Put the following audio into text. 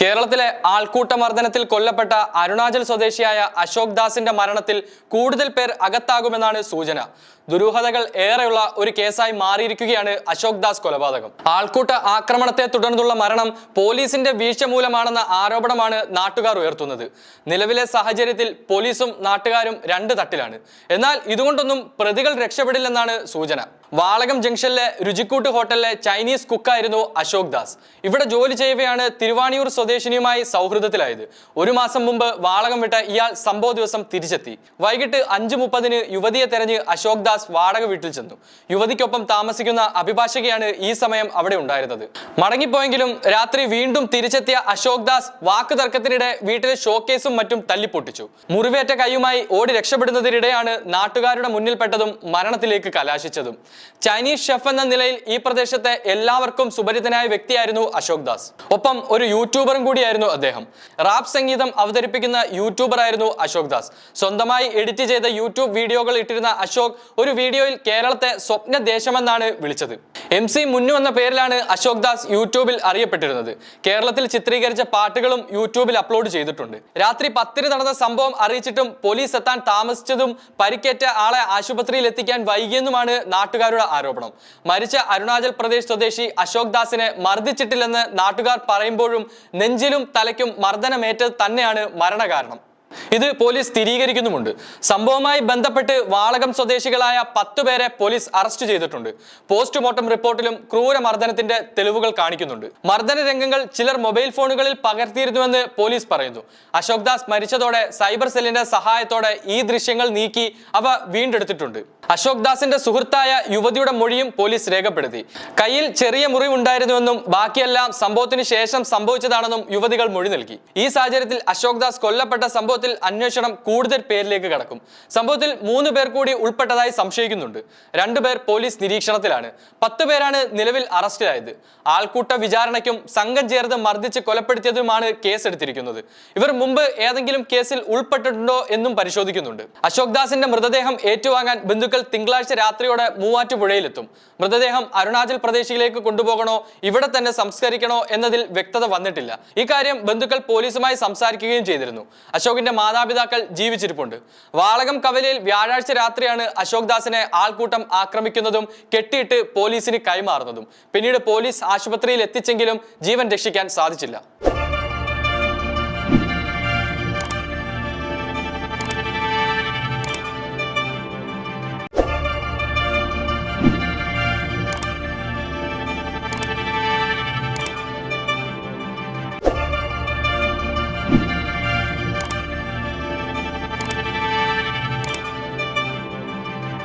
കേരളത്തിലെ ആൾക്കൂട്ട മർദ്ദനത്തിൽ കൊല്ലപ്പെട്ട അരുണാചൽ സ്വദേശിയായ അശോക് ദാസിന്റെ മരണത്തിൽ കൂടുതൽ പേർ അകത്താകുമെന്നാണ് സൂചന. ദുരൂഹതകൾ ഏറെയുള്ള ഒരു കേസായി മാറിയിരിക്കുകയാണ് അശോക് ദാസ് കൊലപാതകം. ആൾക്കൂട്ട ആക്രമണത്തെ തുടർന്നുള്ള മരണം പോലീസിന്റെ വീഴ്ച മൂലമാണെന്ന ആരോപണമാണ് നാട്ടുകാർ ഉയർത്തുന്നത്. നിലവിലെ സാഹചര്യത്തിൽ പോലീസും നാട്ടുകാരും രണ്ട് തട്ടിലാണ്. എന്നാൽ ഇതുകൊണ്ടൊന്നും പ്രതികൾ രക്ഷപ്പെടില്ലെന്നാണ് സൂചന. വാളകം ജംഗ്ഷനിലെ രുചിക്കൂട്ട് ഹോട്ടലിലെ ചൈനീസ് കുക്കായിരുന്നു അശോക് ദാസ്. ഇവിടെ ജോലി ചെയ്യവെയാണ് തിരുവാണിയൂർ സ്വദേശിനിയുമായി സൗഹൃദത്തിലായത്. ഒരു മാസം മുമ്പ് വാളകം വിട്ട ഇയാൾ സംഭവ ദിവസം തിരിച്ചെത്തി. വൈകിട്ട് അഞ്ചു മുപ്പതിന് യുവതിയെ തെരഞ്ഞ് അശോക് ദാസ് വാടക വീട്ടിൽ ചെന്നു. യുവതിക്കൊപ്പം താമസിക്കുന്ന അഭിഭാഷകയാണ് ഈ സമയം അവിടെ ഉണ്ടായിരുന്നത്. മടങ്ങിപ്പോയെങ്കിലും രാത്രി വീണ്ടും തിരിച്ചെത്തിയ അശോക് ദാസ് വാക്ക് തർക്കത്തിനിടെ വീട്ടിലെ ഷോക്കേസും മറ്റും തല്ലിപ്പൊട്ടിച്ചു. മുറിവേറ്റ കൈയുമായി ഓടി രക്ഷപ്പെടുന്നതിനിടെയാണ് നാട്ടുകാരുടെ മുന്നിൽപ്പെട്ടതും മരണത്തിലേക്ക് കലാശിച്ചതും. ചൈനീസ് ഷെഫ് എന്ന നിലയിൽ ഈ പ്രദേശത്തെ എല്ലാവർക്കും സുപരിതനായ വ്യക്തിയായിരുന്നു അശോക് ദാസ്. ഒപ്പം ഒരു യൂട്യൂബറും കൂടിയായിരുന്നു അദ്ദേഹം. റാപ്പ് സംഗീതം അവതരിപ്പിക്കുന്ന യൂട്യൂബർ ആയിരുന്നു അശോക് ദാസ്. സ്വന്തമായി എഡിറ്റ് ചെയ്ത യൂട്യൂബ് വീഡിയോകൾ ഇട്ടിരുന്ന അശോക് ഒരു വീഡിയോയിൽ കേരളത്തെ സ്വപ്ന ദേശമെന്നാണ് വിളിച്ചത്. എം സി മുന്നു എന്ന പേരിലാണ് അശോക് ദാസ് യൂട്യൂബിൽ അറിയപ്പെട്ടിരുന്നത്. കേരളത്തിൽ ചിത്രീകരിച്ച പാട്ടുകളും യൂട്യൂബിൽ അപ്ലോഡ് ചെയ്തിട്ടുണ്ട്. രാത്രി പത്തിന് നടന്ന സംഭവം അറിയിച്ചിട്ടും പോലീസ് എത്താൻ താമസിച്ചതും പരിക്കേറ്റ ആളെ ആശുപത്രിയിൽ എത്തിക്കാൻ വൈകിയെന്നുമാണ് നാട്ടുകാരുടെ ആരോപണം. മരിച്ച അരുണാചൽ പ്രദേശ് സ്വദേശി അശോക് ദാസിനെ മർദ്ദിച്ചിട്ടില്ലെന്ന് നാട്ടുകാർ പറയുമ്പോഴും നെഞ്ചിലും തലയ്ക്കും മർദ്ദനമേറ്റത് തന്നെയാണ് മരണകാരണം. ഇത് പോലീസ് സ്ഥിരീകരിക്കുന്നുമുണ്ട്. സംഭവവുമായി ബന്ധപ്പെട്ട് വാളകം സ്വദേശികളായ പത്തു പേരെ പോലീസ് അറസ്റ്റ് ചെയ്തിട്ടുണ്ട്. പോസ്റ്റ്മോർട്ടം റിപ്പോർട്ടിലും ക്രൂരമർദ്ദനത്തിന്റെ തെളിവുകൾ കാണിക്കുന്നുണ്ട്. മർദ്ദന രംഗങ്ങൾ ചിലർ മൊബൈൽ ഫോണുകളിൽ പകർത്തിയിരുന്നുവെന്ന് പോലീസ് പറയുന്നു. അശോക് ദാസ് മരിച്ചതോടെ സൈബർ സെല്ലിന്റെ സഹായത്തോടെ ഈ ദൃശ്യങ്ങൾ നീക്കി അവ വീണ്ടെടുത്തിട്ടുണ്ട്. അശോക് ദാസിന്റെ സുഹൃത്തായ യുവതിയുടെ മൊഴിയും പോലീസ് രേഖപ്പെടുത്തി. കയ്യിൽ ചെറിയ മുറിവുണ്ടായിരുന്നുവെന്നും ബാക്കിയെല്ലാം സംഭവത്തിന് ശേഷം സംഭവിച്ചതാണെന്നും യുവതികൾ മൊഴി നൽകി. ഈ സാഹചര്യത്തിൽ അശോക് ദാസ് കൊല്ലപ്പെട്ട സംഭവത്തിൽ അന്വേഷണം കൂടുതൽ പേരിലേക്ക് കടക്കും. സംഭവത്തിൽ മൂന്ന് പേർ കൂടി ഉൾപ്പെട്ടതായി സംശയിക്കുന്നുണ്ട്. രണ്ടുപേർ പോലീസ് നിരീക്ഷണത്തിലാണ്. പത്ത് പേരാണ് നിലവിൽ അറസ്റ്റിലായത്. ആൾക്കൂട്ട വിചാരണയ്ക്കും സംഘം ചേർന്ന് മർദ്ദിച്ച് കൊലപ്പെടുത്തിയതുമാണ് കേസെടുത്തിരിക്കുന്നത്. ഇവർ മുമ്പ് ഏതെങ്കിലും കേസിൽ ഉൾപ്പെട്ടിട്ടുണ്ടോ എന്നും പരിശോധിക്കുന്നുണ്ട്. അശോക് ദാസിന്റെ മൃതദേഹം ഏറ്റുവാങ്ങാൻ ബന്ധുക്കൾ തിങ്കളാഴ്ച രാത്രിയോടെ മൂവാറ്റുപുഴയിലെത്തും. മൃതദേഹം അരുണാചൽ പ്രദേശിലേക്ക് കൊണ്ടുപോകണോ ഇവിടെ തന്നെ സംസ്കരിക്കണോ എന്നതിൽ വ്യക്തത വന്നിട്ടില്ല. ഇക്കാര്യം ബന്ധുക്കൾ പോലീസുമായി സംസാരിക്കുകയും ചെയ്തിരുന്നു. അശോകിന്റെ മാതാപിതാക്കൾ ജീവിച്ചിരിപ്പുണ്ട്. വാളകം കവലയിൽ വ്യാഴാഴ്ച രാത്രിയാണ് അശോക് ദാസിനെ ആൾക്കൂട്ടം ആക്രമിക്കുന്നതും കെട്ടിയിട്ട് പോലീസിന് കൈമാറുന്നതും. പിന്നീട് പോലീസ് ആശുപത്രിയിൽ എത്തിച്ചെങ്കിലും ജീവൻ രക്ഷിക്കാൻ സാധിച്ചില്ല.